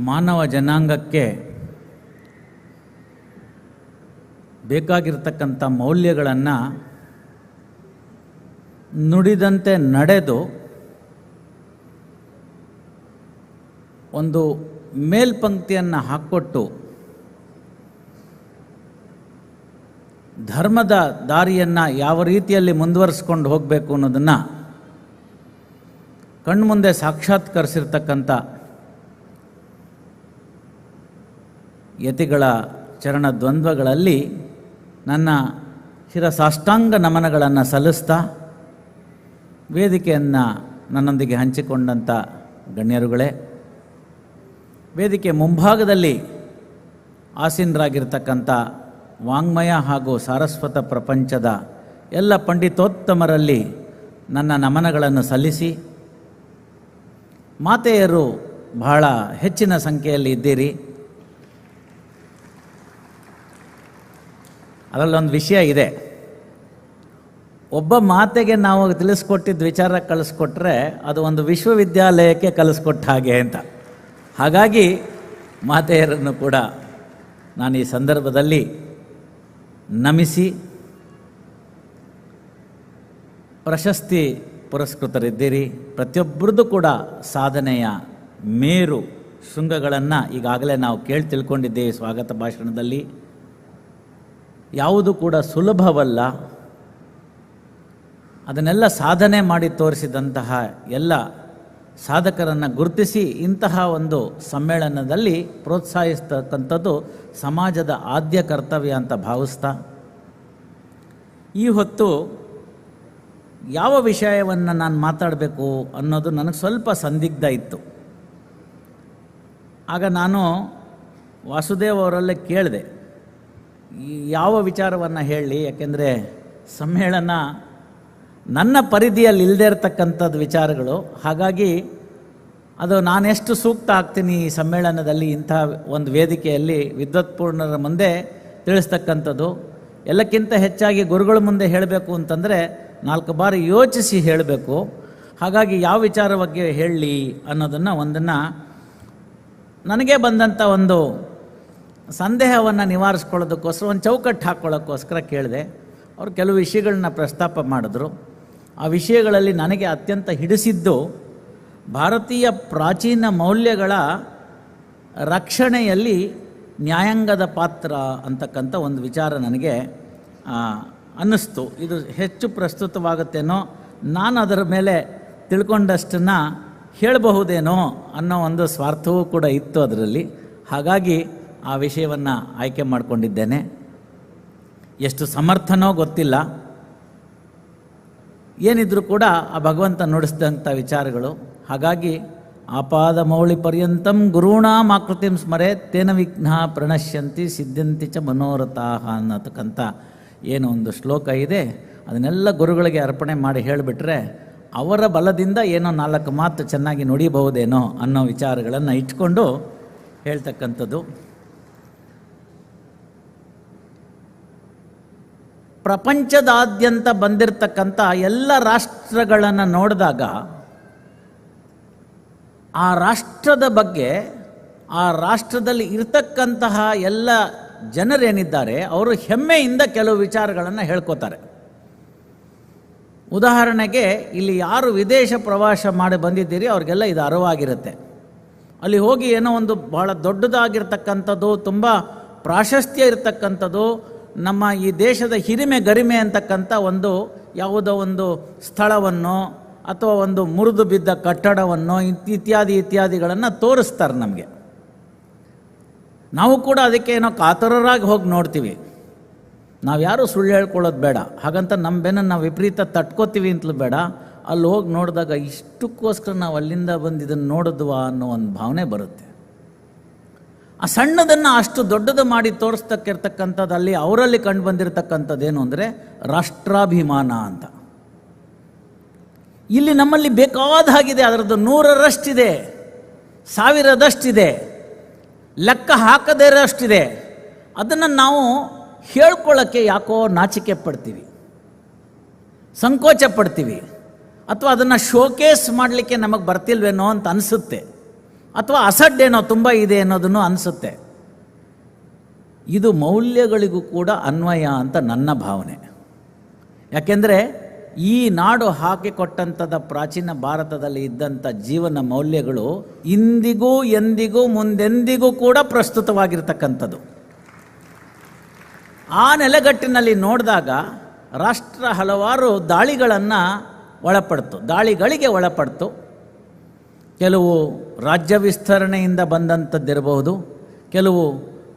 ಮಾನವ ಜನಾಂಗಕ್ಕೆ ಬೇಕಾಗಿರ್ತಕ್ಕಂಥ ಮೌಲ್ಯಗಳನ್ನು ನುಡಿದಂತೆ ನಡೆದು ಒಂದು ಮೇಲ್ಪಂಕ್ತಿಯನ್ನು ಹಾಕ್ಕೊಟ್ಟು ಧರ್ಮದ ದಾರಿಯನ್ನು ಯಾವ ರೀತಿಯಲ್ಲಿ ಮುಂದುವರಿಸ್ಕೊಂಡು ಹೋಗಬೇಕು ಅನ್ನೋದನ್ನು ಕಣ್ಮುಂದೆ ಸಾಕ್ಷಾತ್ಕರಿಸಿರ್ತಕ್ಕಂಥ ಯತಿಗಳ ಚರಣ ದ್ವಂದ್ವಗಳಲ್ಲಿ ನನ್ನ ಶಿರಸಾಷ್ಟಾಂಗ ನಮನಗಳನ್ನು ಸಲ್ಲಿಸ್ತಾ ವೇದಿಕೆಯನ್ನು ನನ್ನೊಂದಿಗೆ ಹಂಚಿಕೊಂಡಂಥ ಗಣ್ಯರುಗಳೇ, ವೇದಿಕೆ ಮುಂಭಾಗದಲ್ಲಿ ಆಸೀನರಾಗಿರ್ತಕ್ಕಂಥ ವಾಂಗ್ಮಯ ಹಾಗೂ ಸಾರಸ್ವತ ಪ್ರಪಂಚದ ಎಲ್ಲ ಪಂಡಿತೋತ್ತಮರಲ್ಲಿ ನನ್ನ ನಮನಗಳನ್ನು ಸಲ್ಲಿಸಿ, ಮಾತೆಯರು ಬಹಳ ಹೆಚ್ಚಿನ ಸಂಖ್ಯೆಯಲ್ಲಿ ಇದ್ದೀರಿ. ಅದರಲ್ಲೊಂದು ವಿಷಯ ಇದೆ. ಒಬ್ಬ ಮಾತೆಗೆ ನಾವು ತಿಳಿಸ್ಕೊಟ್ಟಿದ್ದ ವಿಚಾರ ಕಳಿಸ್ಕೊಟ್ರೆ ಅದು ಒಂದು ವಿಶ್ವವಿದ್ಯಾಲಯಕ್ಕೆ ಕಲಿಸ್ಕೊಟ್ಟ ಹಾಗೆ ಅಂತ. ಹಾಗಾಗಿ ಮಾತೆಯರನ್ನು ಕೂಡ ನಾನು ಈ ಸಂದರ್ಭದಲ್ಲಿ ನಮಿಸಿ ಪ್ರಶಸ್ತಿ ಪುರಸ್ಕೃತರಿದ್ದೀರಿ. ಪ್ರತಿಯೊಬ್ಬರದ್ದು ಕೂಡ ಸಾಧನೆಯ ಮೇರು ಶೃಂಗಗಳನ್ನು ಈಗಾಗಲೇ ನಾವು ಕೇಳಿ ತಿಳ್ಕೊಂಡಿದ್ದೇವೆ ಸ್ವಾಗತ ಭಾಷಣದಲ್ಲಿ. ಯಾವುದು ಕೂಡ ಸುಲಭವಲ್ಲ. ಅದನ್ನೆಲ್ಲ ಸಾಧನೆ ಮಾಡಿ ತೋರಿಸಿದಂತಹ ಎಲ್ಲ ಸಾಧಕರನ್ನು ಗುರುತಿಸಿ ಇಂತಹ ಒಂದು ಸಮ್ಮೇಳನದಲ್ಲಿ ಪ್ರೋತ್ಸಾಹಿಸ್ತಕ್ಕಂಥದ್ದು ಸಮಾಜದ ಆದ್ಯ ಕರ್ತವ್ಯ ಅಂತ ಭಾವಿಸ್ತಾ. ಈ ಹೊತ್ತು ಯಾವ ವಿಷಯವನ್ನು ನಾನು ಮಾತಾಡಬೇಕು ಅನ್ನೋದು ನನಗೆ ಸ್ವಲ್ಪ ಸಂದಿಗ್ಧ ಇತ್ತು. ಆಗ ನಾನು ವಾಸುದೇವ್ ಅವರಲ್ಲೇ ಕೇಳಿದೆ. ಯಾವ ವಿಚಾರವನ್ನು ಹೇಳಲಿ ಯಾಕೆಂದರೆ ಸಮ್ಮೇಳನ ನನ್ನ ಪರಿಧಿಯಲ್ಲಿ ಇಲ್ಲದೆ ಇರತಕ್ಕಂಥದ್ದು ವಿಚಾರಗಳು. ಹಾಗಾಗಿ ಅದು ನಾನೆಷ್ಟು ಸೂಕ್ತ ಆಗ್ತೀನಿ ಈ ಸಮ್ಮೇಳನದಲ್ಲಿ ಇಂಥ ಒಂದು ವೇದಿಕೆಯಲ್ಲಿ ವಿದ್ವತ್ಪೂರ್ಣರ ಮುಂದೆ ತಿಳಿಸ್ತಕ್ಕಂಥದ್ದು. ಎಲ್ಲಕ್ಕಿಂತ ಹೆಚ್ಚಾಗಿ ಗುರುಗಳ ಮುಂದೆ ಹೇಳಬೇಕು ಅಂತಂದರೆ ನಾಲ್ಕು ಬಾರಿ ಯೋಚಿಸಿ ಹೇಳಬೇಕು. ಹಾಗಾಗಿ ಯಾವ ವಿಚಾರ ಬಗ್ಗೆ ಹೇಳಲಿ ಅನ್ನೋದನ್ನು ಒಂದನ್ನು ನನಗೆ ಬಂದಂಥ ಒಂದು ಸಂದೇಹವನ್ನು ನಿವಾರಿಸ್ಕೊಳ್ಳೋದಕ್ಕೋಸ್ಕರ, ಒಂದು ಚೌಕಟ್ಟು ಹಾಕ್ಕೊಳ್ಳೋಕ್ಕೋಸ್ಕರ ಕೇಳಿದೆ. ಅವರು ಕೆಲವು ವಿಷಯಗಳನ್ನ ಪ್ರಸ್ತಾಪ ಮಾಡಿದ್ರು. ಆ ವಿಷಯಗಳಲ್ಲಿ ನನಗೆ ಅತ್ಯಂತ ಹಿಡಿಸಿದ್ದು ಭಾರತೀಯ ಪ್ರಾಚೀನ ಮೌಲ್ಯಗಳ ರಕ್ಷಣೆಯಲ್ಲಿ ನ್ಯಾಯಾಂಗದ ಪಾತ್ರ ಅಂತಕ್ಕಂಥ ಒಂದು ವಿಚಾರ ನನಗೆ ಅನ್ನಿಸ್ತು. ಇದು ಹೆಚ್ಚು ಪ್ರಸ್ತುತವಾಗುತ್ತೇನೋ ನಾನು ಅದರ ಮೇಲೆ ತಿಳ್ಕೊಂಡಷ್ಟನ್ನು ಹೇಳಬಹುದೇನೋ ಅನ್ನೋ ಒಂದು ಸ್ವಾರ್ಥವೂ ಕೂಡ ಇತ್ತು ಅದರಲ್ಲಿ. ಹಾಗಾಗಿ ಆ ವಿಷಯವನ್ನು ಆಯ್ಕೆ ಮಾಡಿಕೊಂಡಿದ್ದೇನೆ. ಎಷ್ಟು ಸಮರ್ಥನೋ ಗೊತ್ತಿಲ್ಲ. ಏನಿದ್ರೂ ಕೂಡ ಆ ಭಗವಂತ ನುಡಿಸಿದಂಥ ವಿಚಾರಗಳು. ಹಾಗಾಗಿ ಆಪಾದ ಮೌಳಿ ಪರ್ಯಂತಂ ಗುರುಣಾಂ ಆಕೃತಿಂ ಸ್ಮರೆ ತೇನ ವಿಘ್ನ ಪ್ರಣಶ್ಯಂತಿ ಸಿದ್ಧಂತಿ ಚ ಮನೋರಥ ಅನ್ನತಕ್ಕಂಥ ಏನು ಒಂದು ಶ್ಲೋಕ ಇದೆ. ಅದನ್ನೆಲ್ಲ ಗುರುಗಳಿಗೆ ಅರ್ಪಣೆ ಮಾಡಿ ಹೇಳಿಬಿಟ್ರೆ ಅವರ ಬಲದಿಂದ ಏನೋ ನಾಲ್ಕು ಮಾತು ಚೆನ್ನಾಗಿ ನುಡಿಬಹುದೇನೋ ಅನ್ನೋ ವಿಚಾರಗಳನ್ನು ಇಟ್ಕೊಂಡು ಹೇಳ್ತಕ್ಕಂಥದ್ದು. ಪ್ರಪಂಚದಾದ್ಯಂತ ಬಂದಿರತಕ್ಕಂಥ ಎಲ್ಲ ರಾಷ್ಟ್ರಗಳನ್ನು ನೋಡಿದಾಗ ಆ ರಾಷ್ಟ್ರದ ಬಗ್ಗೆ, ಆ ರಾಷ್ಟ್ರದಲ್ಲಿ ಇರ್ತಕ್ಕಂತಹ ಎಲ್ಲ ಜನರೇನಿದ್ದಾರೆ, ಅವರು ಹೆಮ್ಮೆಯಿಂದ ಕೆಲವು ವಿಚಾರಗಳನ್ನು ಹೇಳ್ಕೋತಾರೆ. ಉದಾಹರಣೆಗೆ, ಇಲ್ಲಿ ಯಾರು ವಿದೇಶ ಪ್ರವಾಸ ಮಾಡಿ ಬಂದಿದ್ದೀರಿ, ಅವ್ರಿಗೆಲ್ಲ ಇದು ಅರಿವಾಗಿರುತ್ತೆ. ಅಲ್ಲಿ ಹೋಗಿ ಏನೋ ಒಂದು ಬಹಳ ದೊಡ್ಡದಾಗಿರ್ತಕ್ಕಂಥದ್ದು, ತುಂಬ ಪ್ರಾಶಸ್ತ್ಯ ಇರತಕ್ಕಂಥದ್ದು ನಮ್ಮ ಈ ದೇಶದ ಹಿರಿಮೆ ಗರಿಮೆ ಅಂತಕ್ಕಂಥ ಒಂದು ಯಾವುದೋ ಒಂದು ಸ್ಥಳವನ್ನು ಅಥವಾ ಒಂದು ಮುರಿದು ಬಿದ್ದ ಕಟ್ಟಡವನ್ನು ಇತ್ಯಾದಿ ಇತ್ಯಾದಿಗಳನ್ನು ತೋರಿಸ್ತಾರೆ ನಮಗೆ. ನಾವು ಕೂಡ ಅದಕ್ಕೆ ಏನೋ ಕಾತರರಾಗಿ ಹೋಗಿ ನೋಡ್ತೀವಿ. ನಾವು ಯಾರೂ ಸುಳ್ಳು ಹೇಳ್ಕೊಳ್ಳೋದು ಬೇಡ. ಹಾಗಂತ ನಮ್ಮ ಬೆನ್ನನ್ನು ನಾವು ವಿಪರೀತ ತಟ್ಕೋತೀವಿ ಅಂತಲೂ ಬೇಡ. ಅಲ್ಲಿ ಹೋಗಿ ನೋಡಿದಾಗ ಇಷ್ಟಕ್ಕೋಸ್ಕರ ನಾವು ಅಲ್ಲಿಂದ ಬಂದು ನೋಡಿದ್ವಾ ಅನ್ನೋ ಒಂದು ಭಾವನೆ ಬರುತ್ತೆ. ಆ ಸಣ್ಣದನ್ನು ಅಷ್ಟು ದೊಡ್ಡದು ಮಾಡಿ ತೋರಿಸ್ತಕ್ಕಿರ್ತಕ್ಕಂಥದ್ದು ಅಲ್ಲಿ ಅವರಲ್ಲಿ ಕಂಡು ಬಂದಿರತಕ್ಕಂಥದ್ದೇನು ಅಂದರೆ ರಾಷ್ಟ್ರಾಭಿಮಾನ ಅಂತ. ಇಲ್ಲಿ ನಮ್ಮಲ್ಲಿ ಬೇಕಾದ ಹಾಗಿದೆ, ಅದರದ್ದು ನೂರರಷ್ಟಿದೆ, ಸಾವಿರದಷ್ಟಿದೆ, ಲೆಕ್ಕ ಹಾಕದೇ ಇರೋಷ್ಟಿದೆ ಅದನ್ನು ನಾವು ಹೇಳ್ಕೊಳ್ಳೋಕ್ಕೆ ಯಾಕೋ ನಾಚಿಕೆ ಪಡ್ತೀವಿ, ಸಂಕೋಚ ಪಡ್ತೀವಿ, ಅಥವಾ ಅದನ್ನು ಶೋಕೇಸ್ ಮಾಡಲಿಕ್ಕೆ ನಮಗೆ ಬರ್ತಿಲ್ವೇನೋ ಅಂತ ಅನಿಸುತ್ತೆ. ಅಥವಾ ಅಸಡ್ಡೇನೋ ತುಂಬ ಇದೆ ಅನ್ನೋದನ್ನು ಅನಿಸುತ್ತೆ. ಇದು ಮೌಲ್ಯಗಳಿಗೂ ಕೂಡ ಅನ್ವಯ ಅಂತ ನನ್ನ ಭಾವನೆ. ಯಾಕೆಂದರೆ ಈ ನಾಡು ಹಾಕಿಕೊಟ್ಟಂಥದ ಪ್ರಾಚೀನ ಭಾರತದಲ್ಲಿ ಇದ್ದಂಥ ಜೀವನ ಮೌಲ್ಯಗಳು ಇಂದಿಗೂ ಎಂದಿಗೂ ಮುಂದೆಂದಿಗೂ ಕೂಡ ಪ್ರಸ್ತುತವಾಗಿರ್ತಕ್ಕಂಥದ್ದು. ಆ ನೆಲೆಗಟ್ಟಿನಲ್ಲಿ ನೋಡಿದಾಗ ರಾಷ್ಟ್ರ ಹಲವಾರು ದಾಳಿಗಳನ್ನು ಒಳಪಡ್ತು, ದಾಳಿಗಳಿಗೆ ಒಳಪಡ್ತು. ಕೆಲವು ರಾಜ್ಯ ವಿಸ್ತರಣೆಯಿಂದ ಬಂದಂಥದ್ದಿರಬಹುದು, ಕೆಲವು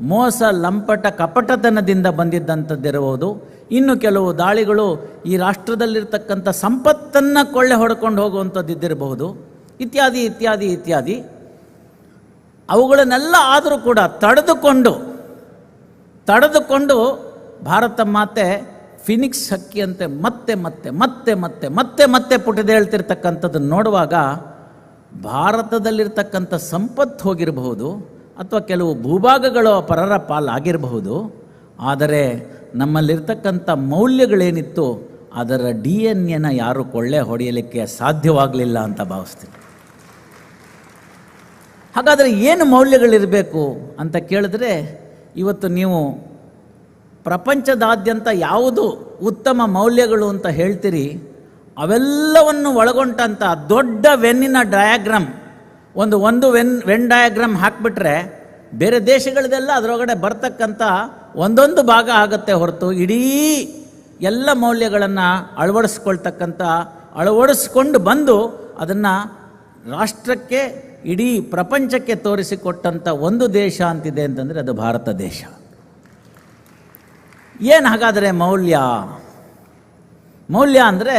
ಮೋಸ ಲಂಪಟ ಕಪಟತನದಿಂದ ಬಂದಿದ್ದಂಥದ್ದಿರಬಹುದು, ಇನ್ನು ಕೆಲವು ದಾಳಿಗಳು ಈ ರಾಷ್ಟ್ರದಲ್ಲಿರ್ತಕ್ಕಂಥ ಸಂಪತ್ತನ್ನು ಕೊಳ್ಳೆ ಹೊಡ್ಕೊಂಡು ಹೋಗುವಂಥದ್ದಿದ್ದಿರಬಹುದು, ಇತ್ಯಾದಿ ಇತ್ಯಾದಿ ಇತ್ಯಾದಿ. ಅವುಗಳನ್ನೆಲ್ಲ ಆದರೂ ಕೂಡ ತಡೆದುಕೊಂಡು ತಡೆದುಕೊಂಡು ಭಾರತ ಮಾತೆ ಫಿನಿಕ್ಸ್ ಹಕ್ಕಿಯಂತೆ ಮತ್ತೆ ಮತ್ತೆ ಮತ್ತೆ ಮತ್ತೆ ಮತ್ತೆ ಮತ್ತೆ ಪುಟದೇಳ್ತಿರ್ತಕ್ಕಂಥದ್ದನ್ನು ನೋಡುವಾಗ ಭಾರತದಲ್ಲಿರ್ತಕ್ಕಂಥ ಸಂಪತ್ತು ಹೋಗಿರಬಹುದು ಅಥವಾ ಕೆಲವು ಭೂಭಾಗಗಳು ಪರರ ಪಾಲಾಗಿರಬಹುದು. ಆದರೆ ನಮ್ಮಲ್ಲಿರ್ತಕ್ಕಂಥ ಮೌಲ್ಯಗಳೇನಿತ್ತು ಅದರ ಡಿ ಎನ್ ಎನ ಯಾರು ಕೊಳ್ಳೆ ಹೊಡೆಯಲಿಕ್ಕೆ ಸಾಧ್ಯವಾಗಲಿಲ್ಲ ಅಂತ ಭಾವಿಸ್ತೀನಿ. ಹಾಗಾದರೆ ಏನು ಮೌಲ್ಯಗಳಿರಬೇಕು ಅಂತ ಕೇಳಿದ್ರೆ ಇವತ್ತು ನೀವು ಪ್ರಪಂಚದಾದ್ಯಂತ ಯಾವುದು ಉತ್ತಮ ಮೌಲ್ಯಗಳು ಅಂತ ಹೇಳ್ತೀರಿ ಅವೆಲ್ಲವನ್ನು ಒಳಗೊಂಡಂಥ ದೊಡ್ಡ ವೆನ್ನಿನ ಡಯಾಗ್ರಾಮ್ ಒಂದು ಒಂದು ವೆನ್ ವೆನ್ ಡಯಾಗ್ರಾಮ್ ಹಾಕಿಬಿಟ್ರೆ ಬೇರೆ ದೇಶಗಳದೆಲ್ಲ ಅದರೊಳಗಡೆ ಬರ್ತಕ್ಕಂಥ ಒಂದೊಂದು ಭಾಗ ಆಗುತ್ತೆ ಹೊರತು ಇಡೀ ಎಲ್ಲ ಮೌಲ್ಯಗಳನ್ನು ಅಳವಡಿಸ್ಕೊಳ್ತಕ್ಕಂಥ, ಅಳವಡಿಸ್ಕೊಂಡು ಬಂದು ಅದನ್ನು ರಾಷ್ಟ್ರಕ್ಕೆ, ಇಡೀ ಪ್ರಪಂಚಕ್ಕೆ ತೋರಿಸಿಕೊಟ್ಟಂಥ ಒಂದು ದೇಶ ಅಂತಿದೆ ಅಂತಂದರೆ ಅದು ಭಾರತ ದೇಶ. ಏನು ಹಾಗಾದರೆ ಮೌಲ್ಯ? ಮೌಲ್ಯ ಅಂದರೆ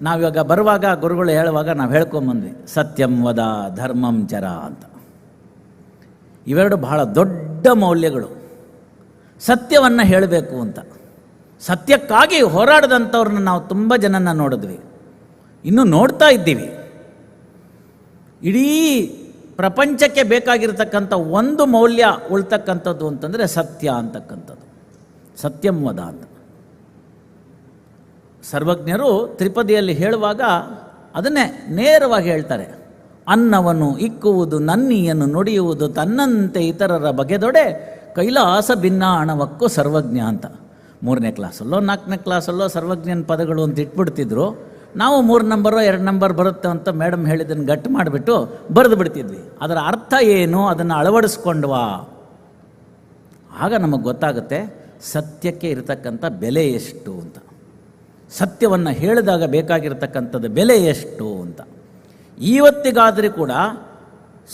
ನಾವಿವಾಗ ಬರುವಾಗ ಗುರುಗಳು ಹೇಳುವಾಗ ನಾವು ಹೇಳ್ಕೊಂಬಂದ್ವಿ ಸತ್ಯಂ ವದ ಧರ್ಮಂ ಚರ ಅಂತ. ಇವೆರಡು ಬಹಳ ದೊಡ್ಡ ಮೌಲ್ಯಗಳು. ಸತ್ಯವನ್ನು ಹೇಳಬೇಕು ಅಂತ. ಸತ್ಯಕ್ಕಾಗಿ ಹೋರಾಡದಂಥವ್ರನ್ನ ನಾವು ತುಂಬ ಜನನ ನೋಡಿದ್ವಿ. ಇನ್ನೂ ನೋಡ್ತಾ ಇದ್ದೀವಿ. ಇಡೀ ಪ್ರಪಂಚಕ್ಕೆ ಬೇಕಾಗಿರ್ತಕ್ಕಂಥ ಒಂದು ಮೌಲ್ಯ ಉಳ್ತಕ್ಕಂಥದ್ದು ಅಂತಂದರೆ ಸತ್ಯ ಅಂತಕ್ಕಂಥದ್ದು. ಸತ್ಯಂ ವದ ಅಂತ. ಸರ್ವಜ್ಞರು ತ್ರಿಪದಿಯಲ್ಲಿ ಹೇಳುವಾಗ ಅದನ್ನೇ ನೇರವಾಗಿ ಹೇಳ್ತಾರೆ. ಅನ್ನವನ್ನು ಇಕ್ಕುವುದು ನನ್ನಿಯನ್ನು ನುಡಿಯುವುದು ತನ್ನಂತೆ ಇತರರ ಬಗೆದೊಡೆ ಕೈಲಾಸ ಭಿನ್ನಾಣವಕ್ಕೂ ಸರ್ವಜ್ಞ ಅಂತ. ಮೂರನೇ ಕ್ಲಾಸಲ್ಲೋ ನಾಲ್ಕನೇ ಕ್ಲಾಸಲ್ಲೋ ಸರ್ವಜ್ಞನ ಪದಗಳು ಅಂತ ಇಟ್ಬಿಡ್ತಿದ್ರು. ನಾವು ಮೂರು ನಂಬರೋ ಎರಡು ನಂಬರ್ ಬರುತ್ತೆ ಅಂತ ಮೇಡಮ್ ಹೇಳಿದ್ದನ್ನು ಗಟ್ಟು ಮಾಡಿಬಿಟ್ಟು ಬರೆದು ಬಿಡ್ತಿದ್ವಿ. ಅದರ ಅರ್ಥ ಏನು? ಅದನ್ನು ಅಳವಡಿಸ್ಕೊಂಡ್ವಾ ಆಗ ನಮಗೆ ಗೊತ್ತಾಗುತ್ತೆ ಸತ್ಯಕ್ಕೆ ಇರತಕ್ಕಂಥ ಬೆಲೆ ಎಷ್ಟು ಅಂತ. ಸತ್ಯವನ್ನು ಹೇಳಿದಾಗ ಬೇಕಾಗಿರ್ತಕ್ಕಂಥದ್ದು ಬೆಲೆ ಎಷ್ಟು ಅಂತ. ಇವತ್ತಿಗಾದರೂ ಕೂಡ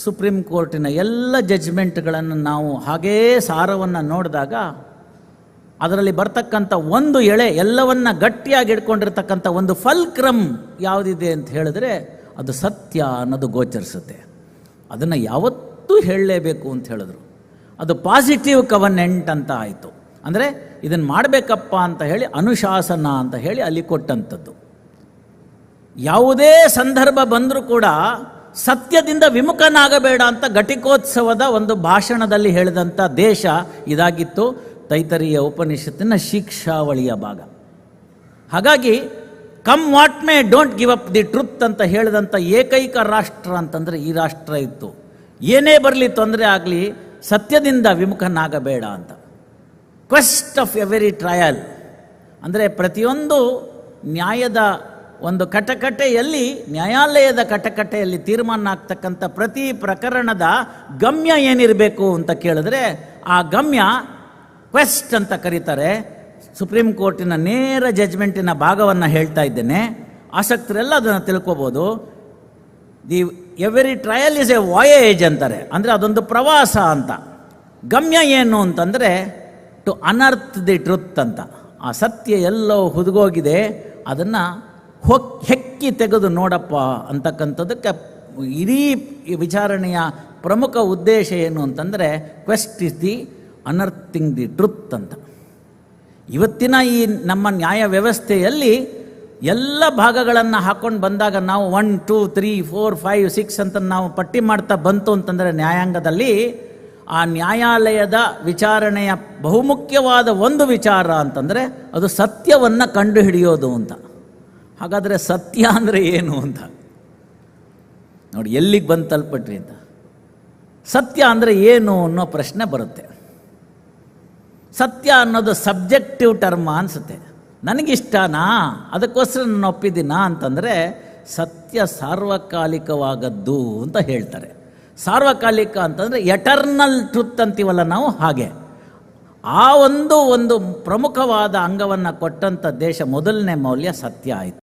ಸುಪ್ರೀಂ ಕೋರ್ಟಿನ ಎಲ್ಲ ಜಜ್ಮೆಂಟ್ಗಳನ್ನು ನಾವು ಹಾಗೇ ಸಾರವನ್ನು ನೋಡಿದಾಗ ಅದರಲ್ಲಿ ಬರ್ತಕ್ಕಂಥ ಒಂದು ಎಳೆ ಎಲ್ಲವನ್ನ ಗಟ್ಟಿಯಾಗಿ ಇಟ್ಕೊಂಡಿರ್ತಕ್ಕಂಥ ಒಂದು ಫಲ್ಕ್ರಮ್ ಯಾವುದಿದೆ ಅಂತ ಹೇಳಿದ್ರೆ ಅದು ಸತ್ಯ ಅನ್ನೋದು ಗೋಚರಿಸುತ್ತೆ. ಅದನ್ನು ಯಾವತ್ತೂ ಹೇಳಲೇಬೇಕು ಅಂತ ಹೇಳಿದ್ರು. ಅದು ಪಾಸಿಟಿವ್ ಕವನೆಂಟ್ ಅಂತ ಆಯಿತು. ಅಂದರೆ ಇದನ್ನು ಮಾಡಬೇಕಪ್ಪ ಅಂತ ಹೇಳಿ ಅನುಶಾಸನ ಅಂತ ಹೇಳಿ ಅಲ್ಲಿ ಕೊಟ್ಟಂಥದ್ದು. ಯಾವುದೇ ಸಂದರ್ಭ ಬಂದರೂ ಕೂಡ ಸತ್ಯದಿಂದ ವಿಮುಖನಾಗಬೇಡ ಅಂತ ಘಟಿಕೋತ್ಸವದ ಒಂದು ಭಾಷಣದಲ್ಲಿ ಹೇಳಿದಂಥ ದೇಶ ಇದಾಗಿತ್ತು ತೈತರಿಯ ಉಪನಿಷತ್ತಿನ ಶಿಕ್ಷಾವಳಿಯ ಭಾಗ. ಹಾಗಾಗಿ come what may don't give up the truth ಅಂತ ಹೇಳಿದಂಥ ಏಕೈಕ ರಾಷ್ಟ್ರ ಅಂತಂದರೆ ಈ ರಾಷ್ಟ್ರ ಇತ್ತು. ಏನೇ ಬರಲಿ ತೊಂದರೆ ಆಗಲಿ, ಸತ್ಯದಿಂದ ವಿಮುಖನಾಗಬೇಡ ಅಂತ. ಕ್ವೆಸ್ಟ್ ಆಫ್ ಎವರಿ ಟ್ರಯಲ್ ಅಂದರೆ ಪ್ರತಿಯೊಂದು ನ್ಯಾಯದ ಒಂದು ಕಟಕಟೆಯಲ್ಲಿ, ನ್ಯಾಯಾಲಯದ ಕಟಕಟೆಯಲ್ಲಿ ತೀರ್ಮಾನ ಆಗ್ತಕ್ಕಂಥ ಪ್ರತಿ ಪ್ರಕರಣದ ಗಮ್ಯ ಏನಿರಬೇಕು ಅಂತ ಕೇಳಿದ್ರೆ, ಆ ಗಮ್ಯ ಕ್ವೆಸ್ಟ್ ಅಂತ ಕರೀತಾರೆ. ಸುಪ್ರೀಂ ಕೋರ್ಟಿನ ನೇರ ಜಜ್ಮೆಂಟಿನ ಭಾಗವನ್ನು ಹೇಳ್ತಾ ಇದ್ದೇನೆ. ಆಸಕ್ತರೆಲ್ಲ ಅದನ್ನು ತಿಳ್ಕೊಬೋದು. The every trial is a voyage ಅಂತಾರೆ. ಅಂದರೆ ಅದೊಂದು ಪ್ರವಾಸ ಅಂತ. ಗಮ್ಯ ಏನು ಅಂತಂದರೆ ಟು ಅನರ್ತ್ ದಿ ಟ್ರುತ್ ಅಂತ ಆ ಸತ್ಯ ಎಲ್ಲೋ ಹುದುಗೋಗಿದೆ, ಅದನ್ನು ಹೊಕ್ ಹೆಕ್ಕಿ ತೆಗೆದು ನೋಡಪ್ಪ ಅಂತಕ್ಕಂಥದ್ದಕ್ಕೆ ಇಡೀ ವಿಚಾರಣೆಯ ಪ್ರಮುಖ ಉದ್ದೇಶ ಏನು ಅಂತಂದರೆ quest is the unearthing the truth ಅಂತ. ಇವತ್ತಿನ ಈ ನಮ್ಮ ನ್ಯಾಯ ವ್ಯವಸ್ಥೆಯಲ್ಲಿ ಎಲ್ಲ ಭಾಗಗಳನ್ನು ಹಾಕ್ಕೊಂಡು ಬಂದಾಗ ನಾವು one two three four five six ಅಂತ ನಾವು ಪಟ್ಟಿ ಮಾಡ್ತಾ ಬಂತು ಅಂತಂದರೆ ನ್ಯಾಯಾಂಗದಲ್ಲಿ ಆ ನ್ಯಾಯಾಲಯದ ವಿಚಾರಣೆಯ ಬಹುಮುಖ್ಯವಾದ ಒಂದು ವಿಚಾರ ಅಂತಂದರೆ ಅದು ಸತ್ಯವನ್ನು ಕಂಡುಹಿಡಿಯೋದು ಅಂತ. ಹಾಗಾದರೆ ಸತ್ಯ ಅಂದರೆ ಏನು ಅಂತ? ನೋಡಿ, ಎಲ್ಲಿಗೆ ಬಂದು ತಲುಪಟ್ರಿ ಅಂತ? ಸತ್ಯ ಅಂದರೆ ಏನು ಅನ್ನೋ ಪ್ರಶ್ನೆ ಬರುತ್ತೆ. ಸತ್ಯ ಅನ್ನೋದು ಸಬ್ಜೆಕ್ಟಿವ್ ಟರ್ಮ ಅನಿಸುತ್ತೆ. ನನಗಿಷ್ಟನಾ? ಅದಕ್ಕೋಸ್ಕರ ನಾನು ಒಪ್ಪಿದ್ದೀನಾ ಅಂತಂದರೆ ಸತ್ಯ ಸಾರ್ವಕಾಲಿಕವಾಗದ್ದು ಅಂತ ಹೇಳ್ತಾರೆ. ಸಾರ್ವಕಾಲಿಕ ಅಂತಂದರೆ ಎಟರ್ನಲ್ ಟ್ರುತ್ ಅಂತೀವಲ್ಲ ನಾವು? ಹಾಗೆ. ಆ ಒಂದು ಒಂದು ಪ್ರಮುಖವಾದ ಅಂಗವನ್ನು ಕೊಟ್ಟಂಥ ದೇಶ ಮೊದಲನೇ ಮೌಲ್ಯ ಸತ್ಯ ಆಯಿತು.